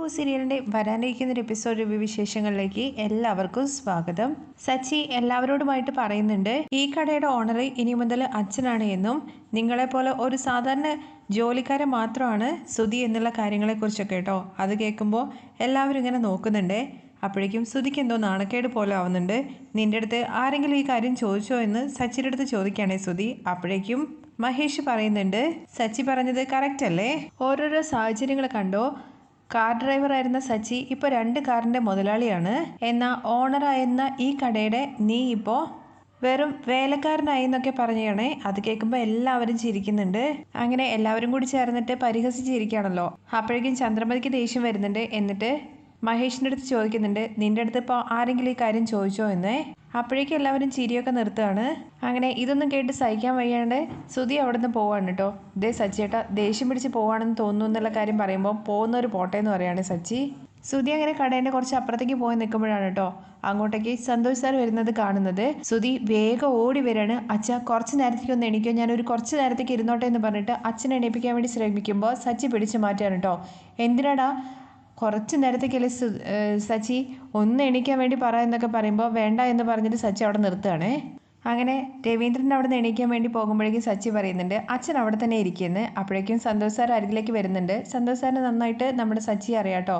പൂ സീരിയലിന്റെ വരാനിരിക്കുന്ന ഒരു എപ്പിസോഡ് റിവ്യൂ വിശേഷങ്ങളിലേക്ക് എല്ലാവർക്കും സ്വാഗതം. സച്ചി എല്ലാവരോടുമായിട്ട് പറയുന്നുണ്ട് ഈ കടയുടെ ഓണർ ഇനി മുതൽ അച്ഛനാണ് എന്നും നിങ്ങളെപ്പോലെ ഒരു സാധാരണ ജോലിക്കാരൻ മാത്രമാണ് സുധി എന്നുള്ള കാര്യങ്ങളെക്കുറിച്ചൊക്കെ കേട്ടോ. അത് കേൾക്കുമ്പോൾ എല്ലാവരും ഇങ്ങനെ നോക്കുന്നുണ്ട്. അപ്പോഴേക്കും സുധിക്ക് എന്തോ നാണക്കേട് പോലെ ആവുന്നുണ്ട്. നിന്റെ അടുത്ത് ആരെങ്കിലും ഈ കാര്യം ചോദിച്ചോ എന്ന് സച്ചിന്റെ അടുത്ത് ചോദിക്കുകയാണേ സുധി. അപ്പോഴേക്കും മഹേഷ് പറയുന്നുണ്ട് സച്ചി പറഞ്ഞത് കറക്റ്റ് അല്ലേ? ഓരോരോ സാഹചര്യങ്ങൾ കണ്ടോ കാർ ഡ്രൈവർ ആയിരുന്ന സച്ചി ഇപ്പോൾ രണ്ട് കാറിന്റെ മുതലാളിയാണ്. എന്നാൽ ഓണറായിരുന്ന ഈ കടയുടെ നീ ഇപ്പോ വെറും വേലക്കാരനായി എന്നൊക്കെ പറഞ്ഞാണേ അത് കേൾക്കുമ്പോൾ എല്ലാവരും ചിരിക്കുന്നുണ്ട്. അങ്ങനെ എല്ലാവരും കൂടി ചേർന്നിട്ട് പരിഹസിച്ചിരിക്കുകയാണല്ലോ അപ്പോഴേക്കും ചന്ദ്രമതിക്ക് ദേഷ്യം വരുന്നുണ്ട്. എന്നിട്ട് മഹേഷിന്റെ അടുത്ത് ചോദിക്കുന്നുണ്ട് നിന്റെ അടുത്ത് ഇപ്പോൾ ആരെങ്കിലും ഈ കാര്യം ചോദിച്ചോ എന്ന്? അപ്പോഴേക്കും എല്ലാവരും ചിരിയൊക്കെ നിർത്തുകയാണ്. അങ്ങനെ ഇതൊന്നും കേട്ട് സഹിക്കാൻ വയ്യാണ്ട് സുധി അവിടെ നിന്ന് പോവാണ് കേട്ടോ. ഇതേ സച്ചിയേട്ട ദേഷ്യം പിടിച്ച് പോവാണെന്ന് തോന്നുന്നു എന്നുള്ള കാര്യം പറയുമ്പോൾ പോകുന്നൊരു ഒരു എന്ന് പറയാണ് സച്ചി. സുധി അങ്ങനെ കടേന്റെ കുറച്ച് അപ്പുറത്തേക്ക് പോയി നിൽക്കുമ്പോഴാണ് കേട്ടോ അങ്ങോട്ടേക്ക് സന്തോഷ് സാർ വരുന്നത് കാണുന്നത്. സുധി വേഗം ഓടി വരാണ്. അച്ഛ കുറച്ച് നേരത്തേക്ക് ഒന്ന് എണീക്കോ ഞാൻ ഒരു കുറച്ച് നേരത്തേക്ക് ഇരുന്നോട്ടെ എന്ന് പറഞ്ഞിട്ട് അച്ഛനെ എണീപ്പിക്കാൻ വേണ്ടി ശ്രമിക്കുമ്പോൾ സച്ചി പിടിച്ചു മാറ്റാണ് കേട്ടോ. എന്തിനാടാ കുറച്ച് നേരത്തേക്കല്ലേ സച്ചി ഒന്ന് എണീക്കാൻ വേണ്ടി പറ എന്നൊക്കെ പറയുമ്പോൾ വേണ്ട എന്ന് പറഞ്ഞിട്ട് സച്ചി അവിടെ നിർത്തുകയാണേ അങ്ങനെ രവീന്ദ്രൻ അവിടെ നിന്ന് എണീക്കാൻ വേണ്ടി പോകുമ്പോഴേക്കും സച്ചി പറയുന്നുണ്ട് അച്ഛൻ അവിടെ തന്നെ ഇരിക്കുന്നത് അപ്പോഴേക്കും സന്തോഷ് സാർ അരികിലേക്ക് വരുന്നുണ്ട്. സന്തോഷ് സാറിന് നന്നായിട്ട് നമ്മുടെ സച്ചി അറിയാട്ടോ.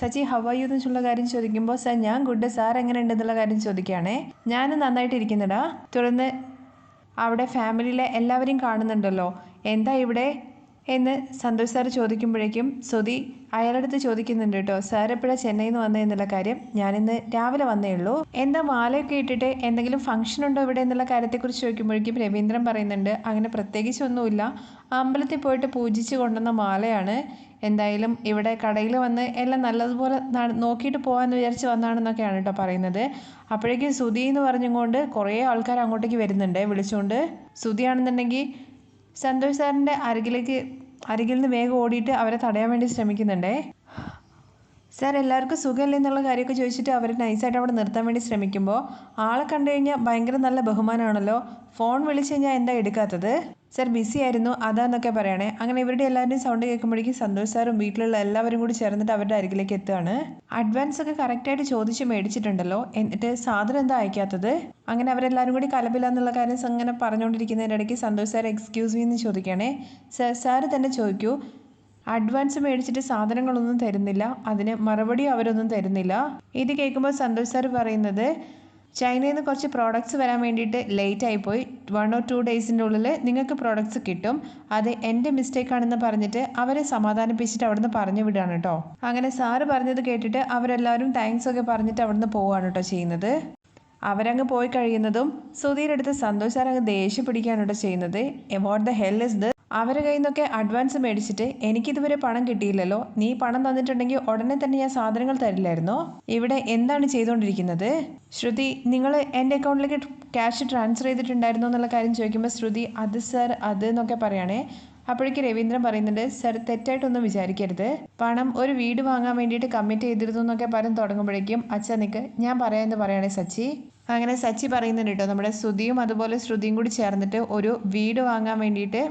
സച്ചി ഹവായു എന്നുള്ള കാര്യം ചോദിക്കുമ്പോൾ സാർ ഞാൻ ഗുഡ് സാർ എങ്ങനെ ഉണ്ടെന്നുള്ള കാര്യം ചോദിക്കുകയാണേ. ഞാൻ നന്നായിട്ട് ഇരിക്കുന്നുടാ തുടർന്ന് അവിടെ ഫാമിലിയിലെ എല്ലാവരെയും കാണുന്നുണ്ടല്ലോ. എന്താ ഇവിടെ? എന്ന് സന്തോഷ് സാർ ചോദിക്കുമ്പോഴേക്കും സുധി അയാളടുത്ത് ചോദിക്കുന്നുണ്ട് കേട്ടോ. സാർ എപ്പോഴാണ് ചെന്നൈയിൽ നിന്ന് വന്നത് എന്നുള്ള കാര്യം ഞാനിന്ന് രാവിലെ വന്നേ ഉള്ളൂ. എന്താ മാലയൊക്കെ ഇട്ടിട്ട് എന്തെങ്കിലും ഫംഗ്ഷൻ ഉണ്ടോ ഇവിടെ എന്നുള്ള കാര്യത്തെക്കുറിച്ച് ചോദിക്കുമ്പോഴേക്കും രവീന്ദ്രൻ പറയുന്നുണ്ട് അങ്ങനെ പ്രത്യേകിച്ചൊന്നുമില്ല. അമ്പലത്തിൽ പോയിട്ട് പൂജിച്ച് കൊണ്ടുവന്ന മാലയാണ്. എന്തായാലും ഇവിടെ കടയിൽ വന്ന് എല്ലാം നല്ലതുപോലെ നോക്കിയിട്ട് പോകാമെന്ന് വിചാരിച്ച് വന്നാണെന്നൊക്കെയാണ് കേട്ടോ പറയുന്നത്. അപ്പോഴേക്കും സുധി എന്ന് പറഞ്ഞുകൊണ്ട് കുറേ ആൾക്കാർ അങ്ങോട്ടേക്ക് വരുന്നുണ്ട് വിളിച്ചുകൊണ്ട് സുധിയാണെന്നുണ്ടെങ്കിൽ സന്തോഷ് സാറിന്റെ അരികിലേക്ക് അരികിൽ നിന്ന് വേഗം ഓടിയിട്ട് അവരെ തടയാൻ വേണ്ടി ശ്രമിക്കുന്നുണ്ടേ? സാർ എല്ലാവർക്കും സുഖമല്ലേ എന്നുള്ള കാര്യമൊക്കെ ചോദിച്ചിട്ട് അവർ നൈസായിട്ട് അവിടെ നിർത്താൻ വേണ്ടി ശ്രമിക്കുമ്പോൾ ആളെ കണ്ടു കഴിഞ്ഞാൽ ഭയങ്കര നല്ല ബഹുമാനമാണല്ലോ. ഫോൺ വിളിച്ച് കഴിഞ്ഞാൽ എന്താ എടുക്കാത്തത്? സാർ ബിസി ആയിരുന്നു. അതാന്നൊക്കെ പറയണേ. അങ്ങനെ ഇവരുടെ എല്ലാവരുടെയും സൗണ്ട് കേൾക്കുമ്പോഴേക്കും സന്തോഷ് സാറും വീട്ടിലുള്ള എല്ലാവരും കൂടി ചേർന്നിട്ട് അവരുടെ അരികിലേക്ക് എത്തുകയാണ് അഡ്വാൻസ് ഒക്കെ കറക്റ്റായിട്ട് ചോദിച്ച് മേടിച്ചിട്ടുണ്ടല്ലോ. എന്നിട്ട് സാധനം എന്താ അയക്കാത്തത്? അങ്ങനെ അവരെല്ലാവരും കൂടി കലപില്ല എന്നുള്ള കാര്യം അങ്ങനെ പറഞ്ഞുകൊണ്ടിരിക്കുന്നതിന്റെ ഇടയ്ക്ക് സന്തോഷ് സാർ എക്സ്ക്യൂസ് മീ എന്ന് ചോദിക്കുകയാണേ. സാർ സാറ് തന്നെ ചോദിക്കൂ. അഡ്വാൻസ് മേടിച്ചിട്ട് സാധനങ്ങളൊന്നും തരുന്നില്ല. അതിന് മറുപടി അവരൊന്നും തരുന്നില്ല. ഇത് കേൾക്കുമ്പോൾ സന്തോഷ് സാർ പറയുന്നത് ചൈനയിൽ നിന്ന് കുറച്ച് പ്രോഡക്റ്റ്സ് വരാൻ വേണ്ടിയിട്ട് ലേറ്റ് ആയിപ്പോയി. വൺ ഓർ ടു ഡേയ്സിന്റെ ഉള്ളിൽ നിങ്ങൾക്ക് പ്രോഡക്റ്റ്സ് കിട്ടും. അത് എന്റെ മിസ്റ്റേക്ക് ആണെന്ന് പറഞ്ഞിട്ട് അവരെ സമാധാനിപ്പിച്ചിട്ട് അവിടുന്ന് പറഞ്ഞു വിടുകയാണ് കേട്ടോ അങ്ങനെ സാറ് പറഞ്ഞത് കേട്ടിട്ട് അവരെല്ലാവരും താങ്ക്സ് ഒക്കെ പറഞ്ഞിട്ട് അവിടുന്ന് പോവുകയാണ് കേട്ടോ ചെയ്യുന്നത്. അവരങ്ങ് പോയി കഴിയുന്നതും സുധീരെടുത്ത് സന്തോഷ് അങ്ങ് ദേഷ്യം പിടിക്കുകയാണ് കേട്ടോ ചെയ്യുന്നത്. What the hell is the അവരുടെ കയ്യിൽ നിന്നൊക്കെ അഡ്വാൻസ് മേടിച്ചിട്ട് എനിക്കിതുവരെ പണം കിട്ടിയില്ലല്ലോ. നീ പണം തന്നിട്ടുണ്ടെങ്കിൽ ഉടനെ തന്നെ ഞാൻ സാധനങ്ങൾ തരില്ലായിരുന്നോ? ഇവിടെ എന്താണ് ചെയ്തുകൊണ്ടിരിക്കുന്നത്? ശ്രുതി നിങ്ങൾ എന്റെ അക്കൗണ്ടിലേക്ക് ക്യാഷ് ട്രാൻസ്ഫർ ചെയ്തിട്ടുണ്ടായിരുന്നോ എന്നുള്ള കാര്യം ചോദിക്കുമ്പോൾ ശ്രുതി അത് സർ അത് എന്നൊക്കെ പറയുകയാണേ അപ്പോഴേക്ക് രവീന്ദ്രൻ പറയുന്നുണ്ട് സർ തെറ്റായിട്ടൊന്നും വിചാരിക്കരുത്. പണം ഒരു വീട് വാങ്ങാൻ വേണ്ടിയിട്ട് കമ്മിറ്റ് ചെയ്തിരുന്നു എന്നൊക്കെ പറഞ്ഞ് തുടങ്ങുമ്പോഴേക്കും അച്ഛൻ നിൽക്ക് ഞാൻ പറയാമെന്ന് പറയണേ സച്ചി. അങ്ങനെ സച്ചി പറയുന്നുണ്ട് കേട്ടോ നമ്മുടെ ശ്രുതിയും അതുപോലെ ശ്രുതിയും കൂടി ചേർന്നിട്ട് ഒരു വീട് വാങ്ങാൻ വേണ്ടിയിട്ട്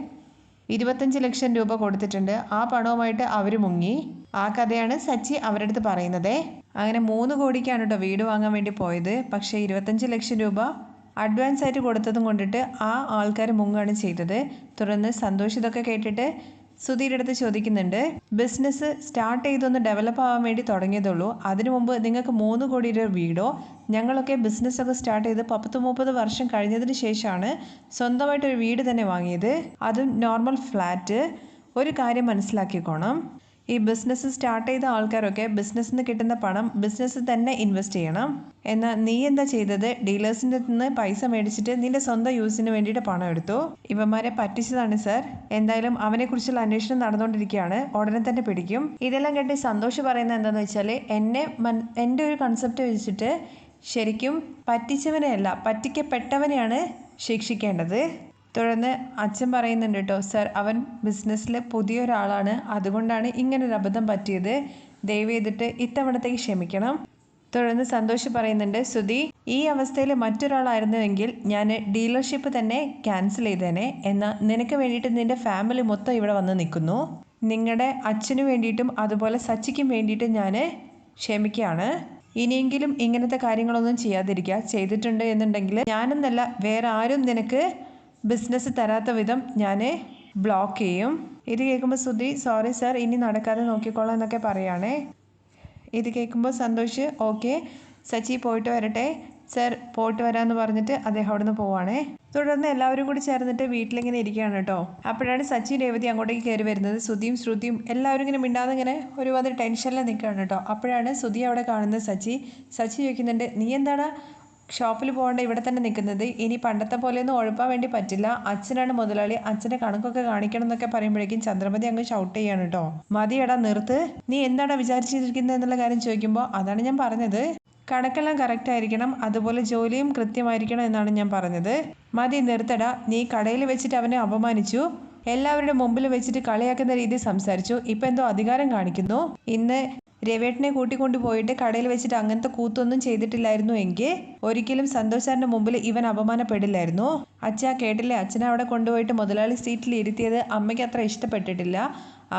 ഇരുപത്തഞ്ച് ലക്ഷം രൂപ കൊടുത്തിട്ടുണ്ട്. ആ പണവുമായിട്ട് അവർ മുങ്ങി. ആ കഥയാണ് സച്ചി അവരുടെ അടുത്ത് പറയുന്നത്. അങ്ങനെ മൂന്ന് കോടിക്കാണ് കേട്ടോ വീട് വാങ്ങാൻ വേണ്ടി പോയത്. പക്ഷേ ഇരുപത്തഞ്ച് ലക്ഷം രൂപ അഡ്വാൻസ് ആയിട്ട് കൊടുത്തതും കൊണ്ടിട്ട് ആ ആൾക്കാർ മുങ്ങാണ് ചെയ്തത്. തുടർന്ന് സന്തോഷ് ഇതൊക്കെ കേട്ടിട്ട് സുധീരുടെ അടുത്ത് ചോദിക്കുന്നുണ്ട് ബിസിനസ് സ്റ്റാർട്ട് ചെയ്തൊന്ന് ഡെവലപ്പ് ആവാൻ വേണ്ടി തുടങ്ങിയതുള്ളൂ അതിനു മുമ്പ് നിങ്ങൾക്ക് മൂന്ന് കോടി രൂപ വീടോ ഞങ്ങളൊക്കെ ബിസിനസ്സൊക്കെ സ്റ്റാർട്ട് ചെയ്ത് പത്ത് മുപ്പത് വർഷം കഴിഞ്ഞതിന് ശേഷമാണ് സ്വന്തമായിട്ട് ഒരു വീട് തന്നെ വാങ്ങിയത്. അതും നോർമൽ ഫ്ലാറ്റ് ഒരു കാര്യം മനസ്സിലാക്കിക്കോണം. ഈ ബിസിനസ് സ്റ്റാർട്ട് ചെയ്ത ആൾക്കാരൊക്കെ ബിസിനസ്സിൽ നിന്ന് കിട്ടുന്ന പണം ബിസിനസ്സിൽ തന്നെ ഇൻവെസ്റ്റ് ചെയ്യണം. എന്നാൽ നീ എന്താ ചെയ്തത്? ഡീലേഴ്സിന്റെ നിന്ന് പൈസ മേടിച്ചിട്ട് നിന്റെ സ്വന്തം യൂസിന് വേണ്ടിയിട്ട് പണം എടുത്തു. ഇവന്മാരെ പറ്റിച്ചതാണ് സർ എന്തായാലും അവനെക്കുറിച്ചുള്ള അന്വേഷണം നടന്നുകൊണ്ടിരിക്കുകയാണ്. ഉടനെ തന്നെ പിടിക്കും. ഇതെല്ലാം കേട്ട് സന്തോഷ് പറയുന്നത് എന്താണെന്ന് വെച്ചാൽ എന്നെ എന്റെ ഒരു കൺസെപ്റ്റ് വെച്ചിട്ട് ശരിക്കും പറ്റിച്ചവനെയല്ല പറ്റിക്കപ്പെട്ടവനെയാണ് ശിക്ഷിക്കേണ്ടത്. തുടർന്ന് അച്ഛൻ പറയുന്നുണ്ട് കേട്ടോ സർ അവൻ ബിസിനസ്സിൽ പുതിയൊരാളാണ് അതുകൊണ്ടാണ് ഇങ്ങനൊരു അബദ്ധം പറ്റിയത്. ദയവ് ചെയ്തിട്ട് ഇത്തവണത്തേക്ക് ക്ഷമിക്കണം. തുടർന്ന് സന്തോഷ് പറയുന്നുണ്ട് സുധി ഈ അവസ്ഥയിൽ മറ്റൊരാളായിരുന്നുവെങ്കിൽ ഞാൻ ഡീലർഷിപ്പ് തന്നെ ക്യാൻസൽ ചെയ്തേനെ. എന്നാൽ നിനക്ക് വേണ്ടിയിട്ട് നിന്റെ ഫാമിലി മൊത്തം ഇവിടെ വന്ന് നിൽക്കുന്നു. നിങ്ങളുടെ അച്ഛന് വേണ്ടിയിട്ടും അതുപോലെ സച്ചിക്കും വേണ്ടിയിട്ടും ഞാൻ ക്ഷമിക്കുകയാണ്. ഇനിയെങ്കിലും ഇങ്ങനത്തെ കാര്യങ്ങളൊന്നും ചെയ്യാതിരിക്കുക. ചെയ്തിട്ടുണ്ട് എന്നുണ്ടെങ്കിൽ ഞാനെന്നല്ല വേറെ ആരും നിനക്ക് ബിസിനസ് തരാത്ത വിധം ഞാൻ ബ്ലോക്ക് ചെയ്യും. ഇത് കേൾക്കുമ്പോൾ സുധി സോറി സർ ഇനി നടക്കാതെ നോക്കിക്കോളാം എന്നൊക്കെ പറയുകയാണേ ഇത് കേൾക്കുമ്പോൾ സന്തോഷ് ഓക്കെ സച്ചി പോയിട്ട് വരട്ടെ. സർ പോയിട്ട് വരാമെന്ന് പറഞ്ഞിട്ട് അദ്ദേഹം അവിടുന്ന് പോവാണേ. തുടർന്ന് എല്ലാവരും കൂടി ചേർന്നിട്ട് വീട്ടിലിങ്ങനെ ഇരിക്കുകയാണ് കേട്ടോ. അപ്പോഴാണ് സച്ചി രേവതി അങ്ങോട്ടേക്ക് കയറി വരുന്നത്. സുധിയും ശ്രുതിയും എല്ലാവരും ഇങ്ങനെ മിണ്ടാതെ ഇങ്ങനെ ഒരുപാട് ടെൻഷനിൽ നിൽക്കുകയാണ് കേട്ടോ. അപ്പോഴാണ് സുധി അവിടെ കാണുന്നത് സച്ചി. സച്ചി ചോദിക്കുന്നുണ്ട് നീ എന്താണ് ഷോപ്പിൽ പോകേണ്ട ഇവിടെ തന്നെ നിൽക്കുന്നത്. ഇനി പണ്ടത്തെ പോലെയൊന്നും ഉഴപ്പാൻ വേണ്ടി പറ്റില്ല. അച്ഛനാണ് മുതലാളി. അച്ഛന്റെ കണക്കൊക്കെ കാണിക്കണം എന്നൊക്കെ പറയുമ്പോഴേക്കും ചന്ദ്രമതി അങ്ങ് ഷൗട്ട് ചെയ്യാണ് കേട്ടോ മതിയടാ നിർത്ത്. നീ എന്താണ് വിചാരിച്ചിരിക്കുന്നത് എന്നുള്ള കാര്യം ചോദിക്കുമ്പോൾ അതാണ് ഞാൻ പറഞ്ഞത്. കണക്കെല്ലാം കറക്റ്റ് ആയിരിക്കണം. അതുപോലെ ജോലിയും കൃത്യമായിരിക്കണം എന്നാണ് ഞാൻ പറഞ്ഞത്. മതി നിർത്തടാ. നീ കടയിൽ വെച്ചിട്ട് അവനെ അപമാനിച്ചു. എല്ലാവരുടെ മുമ്പിൽ വെച്ചിട്ട് കളിയാക്കുന്ന രീതിയിൽ സംസാരിച്ചു. ഇപ്പം എന്തോ അധികാരം കാണിക്കുന്നു. ഇന്ന് രവേട്ടനെ കൂട്ടിക്കൊണ്ടു പോയിട്ട് കടയിൽ വെച്ചിട്ട് അങ്ങനത്തെ കൂത്തൊന്നും ചെയ്തിട്ടില്ലായിരുന്നു എങ്കിൽ ഒരിക്കലും സന്തോഷ് സാറിന്റെ മുമ്പിൽ ഇവൻ അപമാനപ്പെടില്ലായിരുന്നു. അച്ഛാ കേട്ടില്ലേ? അച്ഛനെ അവിടെ കൊണ്ടുപോയിട്ട് മുതലാളി സീറ്റിൽ ഇരുത്തിയത് അമ്മയ്ക്ക് അത്ര ഇഷ്ടപ്പെട്ടിട്ടില്ല.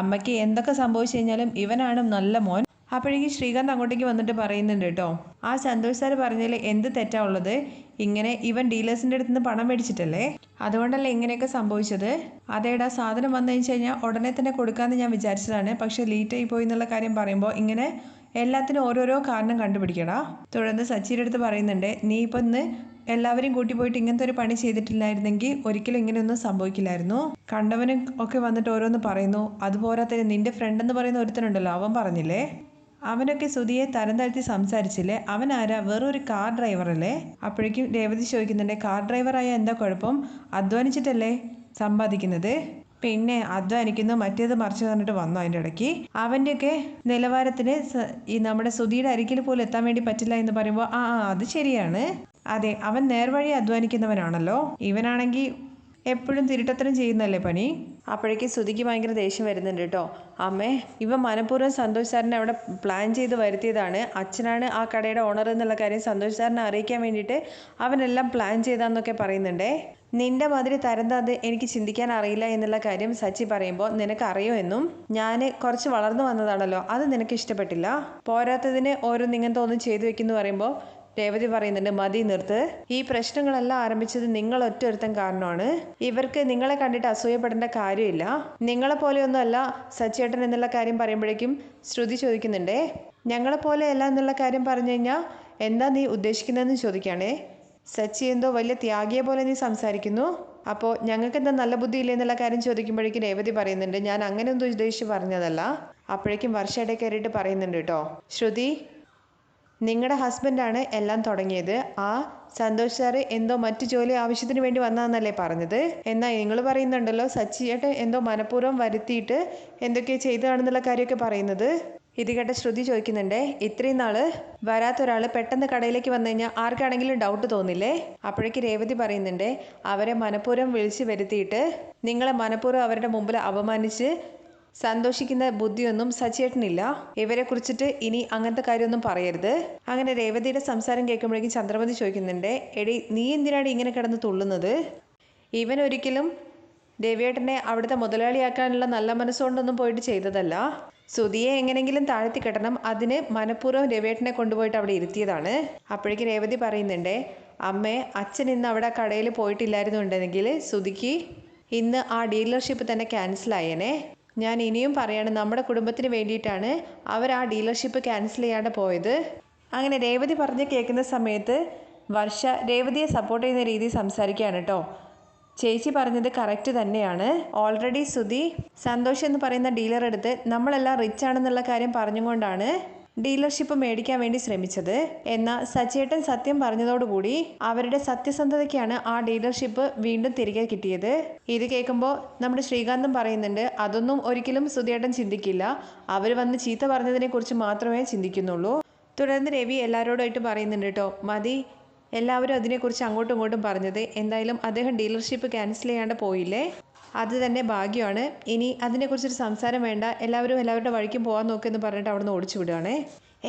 അമ്മയ്ക്ക് എന്തൊക്കെ സംഭവിച്ചു കഴിഞ്ഞാലും ഇവനാണ് നല്ല മോൻ. അപ്പോഴേക്കും ശ്രീകാന്ത് അങ്ങോട്ടേക്ക് വന്നിട്ട് പറയുന്നുണ്ട് കേട്ടോ. ആ സന്തോഷ് സാർ പറഞ്ഞതിൽ എന്ത് തെറ്റാ ഉള്ളത്? ഇങ്ങനെ ഇവൻ ഡീലേഴ്സിന്റെ അടുത്ത് നിന്ന് പണം മേടിച്ചിട്ടല്ലേ? അതുകൊണ്ടല്ലേ ഇങ്ങനെയൊക്കെ സംഭവിച്ചത്? അതേടാ സാധനം വന്നു കഴിഞ്ഞ് കഴിഞ്ഞാൽ ഉടനെ തന്നെ കൊടുക്കാമെന്ന് ഞാൻ വിചാരിച്ചതാണ്. പക്ഷേ ലേറ്റായി പോയി എന്നുള്ള കാര്യം പറയുമ്പോൾ ഇങ്ങനെ എല്ലാത്തിനും ഓരോരോ കാരണം കണ്ടുപിടിക്കടാ. തുടർന്ന് സച്ചിയുടെ അടുത്ത് പറയുന്നുണ്ട് നീ ഇപ്പം ഇന്ന് എല്ലാവരെയും കൂട്ടി പോയിട്ട് ഇങ്ങനത്തെ ഒരു പണി ചെയ്തിട്ടില്ലായിരുന്നെങ്കിൽ ഒരിക്കലും ഇങ്ങനെയൊന്നും സംഭവിക്കില്ലായിരുന്നു. കണ്ടവനും ഒക്കെ വന്നിട്ട് ഓരോന്ന് പറയുന്നു. അതുപോരാത്തതിന് നിന്റെ ഫ്രണ്ട് എന്ന് പറയുന്ന ഒരുത്തനുണ്ടല്ലോ അവൻ പറഞ്ഞില്ലേ? അവനൊക്കെ സുധിയെ തരം താഴ്ത്തി സംസാരിച്ചില്ലേ? അവൻ ആരാ വെറൊരു കാർ ഡ്രൈവറല്ലേ അപ്പോഴേക്കും രേവതി ചോദിക്കുന്നുണ്ട് കാർ ഡ്രൈവറായ എന്താ കുഴപ്പം? അധ്വാനിച്ചിട്ടല്ലേ സമ്പാദിക്കുന്നത്? പിന്നെ അധ്വാനിക്കുന്നു മറ്റേത് മറിച്ച് തന്നിട്ട് വന്നു അതിന്റെ ഇടയ്ക്ക്. അവന്റെയൊക്കെ നിലവാരത്തിന് ഈ നമ്മുടെ സുധിയുടെ അരികിൽ പോലും എത്താൻ വേണ്ടി പറ്റില്ല എന്ന് പറയുമ്പോൾ ആ അത് ശരിയാണ്. അതെ അവൻ നേർവഴി അധ്വാനിക്കുന്നവനാണല്ലോ. ഇവനാണെങ്കിൽ എപ്പോഴും തിരുട്ടത്തരം ചെയ്യുന്നല്ലേ പണി? അപ്പോഴേക്കും ശ്രുതിക്ക് ഭയങ്കര ദേഷ്യം വരുന്നുണ്ട് കേട്ടോ. അമ്മേ ഇവ മനഃപൂർവം സന്തോഷ് സാറിനെ അവിടെ പ്ലാൻ ചെയ്ത് വരുത്തിയതാണ്. അച്ഛനാണ് ആ കടയുടെ ഓണർ എന്നുള്ള കാര്യം സന്തോഷ് സാറിനെ അറിയിക്കാൻ വേണ്ടിയിട്ട് അവനെല്ലാം പ്ലാൻ ചെയ്താന്നൊക്കെ പറയുന്നുണ്ടേ. നിന്റെ മാതിരി തരംതാത് എനിക്ക് ചിന്തിക്കാൻ അറിയില്ല എന്നുള്ള കാര്യം സച്ചി പറയുമ്പോൾ നിനക്ക് അറിയോ എന്നും? ഞാൻ കുറച്ച് വളർന്നു വന്നതാണല്ലോ അത് നിനക്ക് ഇഷ്ടപ്പെട്ടില്ല? പോരാത്തതിന് ഓരോന്നിങ്ങനത്തെ ഒന്നും ചെയ്തു വെക്കുന്നു പറയുമ്പോൾ രേവതി പറയുന്നുണ്ട് മതി നിർത്ത്. ഈ പ്രശ്നങ്ങളെല്ലാം ആരംഭിച്ചത് നിങ്ങൾ ഒറ്റൊരുത്തൻ കാരണമാണ്. ഇവർക്ക് നിങ്ങളെ കണ്ടിട്ട് അസൂയപ്പെടേണ്ട കാര്യമില്ല. നിങ്ങളെ പോലെയൊന്നും അല്ല സച്ചേട്ടൻ എന്നുള്ള കാര്യം പറയുമ്പോഴേക്കും ശ്രുതി ചോദിക്കുന്നുണ്ടേ ഞങ്ങളെ പോലെയല്ല എന്നുള്ള കാര്യം പറഞ്ഞു കഴിഞ്ഞാൽ എന്താ നീ ഉദ്ദേശിക്കുന്നതെന്ന് ചോദിക്കുകയാണേ? സച്ചി എന്തോ വലിയ ത്യാഗിയെ പോലെ നീ സംസാരിക്കുന്നു. അപ്പോൾ ഞങ്ങൾക്ക് എന്താ നല്ല ബുദ്ധി ഇല്ല എന്നുള്ള കാര്യം ചോദിക്കുമ്പോഴേക്കും രേവതി പറയുന്നുണ്ട് ഞാൻ അങ്ങനെ ഒന്നും ഉദ്ദേശിച്ച് പറഞ്ഞതല്ല. അപ്പോഴേക്കും വർഷയുടെ കയറിയിട്ട് പറയുന്നുണ്ട് കേട്ടോ. ശ്രുതി നിങ്ങളുടെ ഹസ്ബൻഡാണ് എല്ലാം തുടങ്ങിയത്. ആ സന്തോഷ് സാറ് എന്തോ മറ്റു ജോലി ആവശ്യത്തിന് വേണ്ടി വന്നതെന്നല്ലേ പറഞ്ഞത്? എന്നാൽ നിങ്ങൾ പറയുന്നുണ്ടല്ലോ സച്ചിയേട്ട് എന്തോ മനഃപൂർവം വരുത്തിയിട്ട് എന്തൊക്കെയോ ചെയ്തതാണെന്നുള്ള കാര്യമൊക്കെ പറയുന്നത്. ഇത് കേട്ട ശ്രുതി ചോദിക്കുന്നുണ്ടേ ഇത്രയും നാൾ വരാത്ത ഒരാൾ പെട്ടെന്ന് കടയിലേക്ക് വന്നു കഴിഞ്ഞാൽ ആർക്കാണെങ്കിലും ഡൗട്ട് തോന്നില്ലേ? അപ്പോഴേക്ക് രേവതി പറയുന്നുണ്ടേ അവരെ മനഃപൂർവം വിളിച്ച് വരുത്തിയിട്ട് നിങ്ങളെ മനഃപൂർവം അവരുടെ മുമ്പിൽ അപമാനിച്ച് സന്തോഷിക്കുന്ന ബുദ്ധിയൊന്നും സച്ചേട്ടനില്ല ഇവരെ കുറിച്ചിട്ട് ഇനി അങ്ങനത്തെ കാര്യമൊന്നും പറയരുത്. അങ്ങനെ രേവതിയുടെ സംസാരം കേൾക്കുമ്പോഴേക്കും ചന്ദ്രമതി ചോദിക്കുന്നുണ്ട് എടി നീ എന്തിനാണ് ഇങ്ങനെ കിടന്ന് തുള്ളുന്നത്? ഇവൻ ഒരിക്കലും രവിയേട്ടനെ അവിടുത്തെ മുതലാളിയാക്കാനുള്ള നല്ല മനസ്സുകൊണ്ടൊന്നും പോയിട്ട് ചെയ്തതല്ല. സുധിയെ എങ്ങനെങ്കിലും താഴ്ത്തി കെട്ടണം. അതിന് മനഃപൂർവം രവിയേട്ടനെ കൊണ്ടുപോയിട്ട് അവിടെ ഇരുത്തിയതാണ്. അപ്പോഴേക്ക് രേവതി പറയുന്നുണ്ട് അമ്മേ അച്ഛൻ ഇന്ന് അവിടെ കടയിൽ പോയിട്ടില്ലായിരുന്നുണ്ടെങ്കിൽ സുധിക്ക് ഇന്ന് ആ ഡീലർഷിപ്പ് തന്നെ ക്യാൻസലായേനെ. ഞാൻ ഇനിയും പറയാണ് നമ്മുടെ കുടുംബത്തിന് വേണ്ടിയിട്ടാണ് അവർ ആ ഡീലർഷിപ്പ് ക്യാൻസൽ ചെയ്യാണ്ട് പോയത്. അങ്ങനെ രേവതി പറഞ്ഞ് കേൾക്കുന്ന സമയത്ത് വർഷ രേവതിയെ സപ്പോർട്ട് ചെയ്യുന്ന രീതിയിൽ സംസാരിക്കുകയാണ് കേട്ടോ. ചേച്ചി പറഞ്ഞത് കറക്റ്റ് തന്നെയാണ്. ഓൾറെഡി സുധി സന്തോഷ് എന്ന് പറയുന്ന ഡീലർ എടുത്ത് നമ്മളെല്ലാം റിച്ച് ആണെന്നുള്ള കാര്യം പറഞ്ഞുകൊണ്ടാണ് ഡീലർഷിപ്പ് മേടിക്കാൻ വേണ്ടി ശ്രമിച്ചത്. എന്നാൽ സച്ചേട്ടൻ സത്യം പറഞ്ഞതോടുകൂടി അവരുടെ സത്യസന്ധതയ്ക്കാണ് ആ ഡീലർഷിപ്പ് വീണ്ടും തിരികെ കിട്ടിയത്. ഇത് കേൾക്കുമ്പോൾ നമ്മുടെ ശ്രീകാന്തം പറയുന്നുണ്ട് അതൊന്നും ഒരിക്കലും സുധേട്ടൻ ചിന്തിക്കില്ല. അവർ വന്ന് ചീത്ത പറഞ്ഞതിനെക്കുറിച്ച് മാത്രമേ ചിന്തിക്കുന്നുള്ളൂ. തുടർന്ന് രവി എല്ലാവരോടായിട്ട് പറയുന്നുണ്ട് കേട്ടോ മതി എല്ലാവരും അതിനെക്കുറിച്ച് അങ്ങോട്ടും ഇങ്ങോട്ടും പറഞ്ഞത്. എന്തായാലും അദ്ദേഹം ഡീലർഷിപ്പ് ക്യാൻസൽ ചെയ്യാണ്ട് പോയില്ലേ? അത് തന്നെ ഭാഗ്യമാണ്. ഇനി അതിനെക്കുറിച്ചൊരു സംസാരം വേണ്ട. എല്ലാവരും എല്ലാവരുടെ വഴിക്കും പോകാൻ നോക്കുമെന്ന് പറഞ്ഞിട്ട് അവിടുന്ന് ഓടിച്ചു വിടുകയാണേ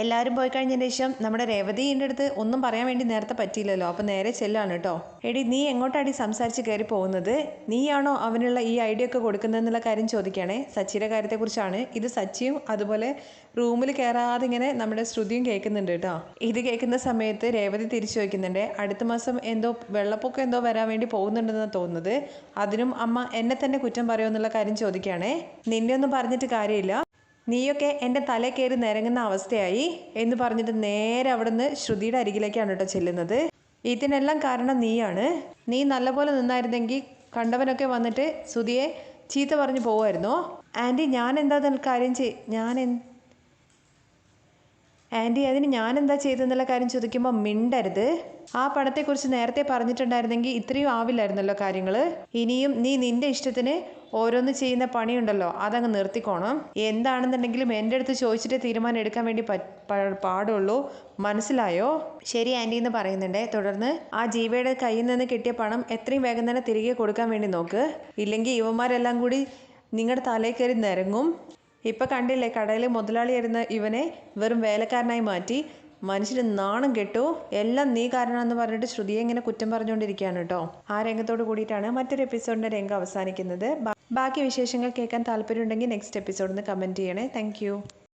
എല്ലാവരും പോയി കഴിഞ്ഞതിന് ശേഷം നമ്മുടെ രേവതിന്റെ അടുത്ത് ഒന്നും പറയാൻ വേണ്ടി നേരത്തെ പറ്റിയില്ലല്ലോ. അപ്പം നേരെ ചെല്ലാണ് കേട്ടോ. എടി നീ എങ്ങോട്ടാടി സംസാരിച്ച് കയറി പോകുന്നത്? നീയാണോ അവനുള്ള ഈ ഐഡിയ ഒക്കെ കൊടുക്കുന്നതെന്നുള്ള കാര്യം ചോദിക്കുകയാണേ. സച്ചിയുടെ കാര്യത്തെക്കുറിച്ചാണ്. ഇത് സച്ചിയും അതുപോലെ റൂമിൽ കയറാതെ ഇങ്ങനെ നമ്മുടെ ശ്രുതിയും കേൾക്കുന്നുണ്ട് കേട്ടോ. ഇത് കേൾക്കുന്ന സമയത്ത് രേവതി തിരിച്ചു വയ്ക്കുന്നുണ്ട് അടുത്ത മാസം എന്തോ വെള്ളപ്പൊക്കം എന്തോ വരാൻ വേണ്ടി പോകുന്നുണ്ടെന്നാണ് തോന്നുന്നത്. അതിനും അമ്മ എന്നെ തന്നെ കുറ്റം പറയുമെന്നുള്ള കാര്യം ചോദിക്കുകയാണേ. നിന്നെ ഒന്നും പറഞ്ഞിട്ട് കാര്യമില്ല. നീയൊക്കെ എന്റെ തലേ കയറി നിരങ്ങുന്ന അവസ്ഥയായി എന്ന് പറഞ്ഞിട്ട് നേരെ അവിടുന്ന് ശ്രുതിയുടെ അരികിലേക്കാണ് കേട്ടോ ചെല്ലുന്നത്. ഇതിനെല്ലാം കാരണം നീയാണ്. നീ നല്ലപോലെ നിന്നായിരുന്നെങ്കിൽ കണ്ടവനൊക്കെ വന്നിട്ട് ശ്രുതിയെ ചീത്ത പറഞ്ഞു പോവായിരുന്നോ ആന്റി ഞാൻ എന്താ കാര്യം ചെയ് ഞാൻ ആന്റി അതിന് ഞാൻ എന്താ ചെയ്തെന്നുള്ള കാര്യം ചോദിക്കുമ്പോൾ മിണ്ടരുത്. ആ പണത്തെക്കുറിച്ച് നേരത്തെ പറഞ്ഞിട്ടുണ്ടായിരുന്നെങ്കിൽ ഇത്രയും ആവില്ലായിരുന്നല്ലോ കാര്യങ്ങൾ ഇനിയും നീ നിന്റെ ഇഷ്ടത്തിന് ഓരോന്ന് ചെയ്യുന്ന പണിയുണ്ടല്ലോ അതങ്ങ് നിർത്തിക്കോണം. എന്താണെന്നുണ്ടെങ്കിലും എന്റെ അടുത്ത് ചോദിച്ചിട്ട് തീരുമാനം എടുക്കാൻ വേണ്ടി പാടുള്ളൂ. മനസ്സിലായോ? ശരി ആന്റി എന്ന് പറയുന്നുണ്ട്. തുടർന്ന് ആ ജീവയുടെ കയ്യിൽ നിന്ന് കിട്ടിയ പണം എത്രയും വേഗം തന്നെ തിരികെ കൊടുക്കാൻ വേണ്ടി നോക്ക്. ഇല്ലെങ്കിൽ ഇവന്മാരെല്ലാം കൂടി നിങ്ങളുടെ തലയിൽ കയറി നിരങ്ങും. ഇപ്പം കണ്ടില്ലേ കടയിൽ മുതലാളിയായിരുന്ന ഇവനെ വെറും വേലക്കാരനായി മാറ്റി. മനുഷ്യന് നാണം കെട്ടു. എല്ലാം നീ കാരണമെന്ന് പറഞ്ഞിട്ട് ശ്രുതിയെ ഇങ്ങനെ കുറ്റം പറഞ്ഞുകൊണ്ടിരിക്കുകയാണ് കേട്ടോ. ആ രംഗത്തോട് കൂടിയിട്ടാണ് മറ്റൊരു എപ്പിസോഡിന്റെ രംഗം അവസാനിക്കുന്നത്. ബാക്കി വിശേഷങ്ങൾ കേൾക്കാൻ താല്പര്യമുണ്ടെങ്കിൽ നെക്സ്റ്റ് എപ്പിസോഡിൽ നിന്ന് കമന്റ് ചെയ്യണേ. താങ്ക്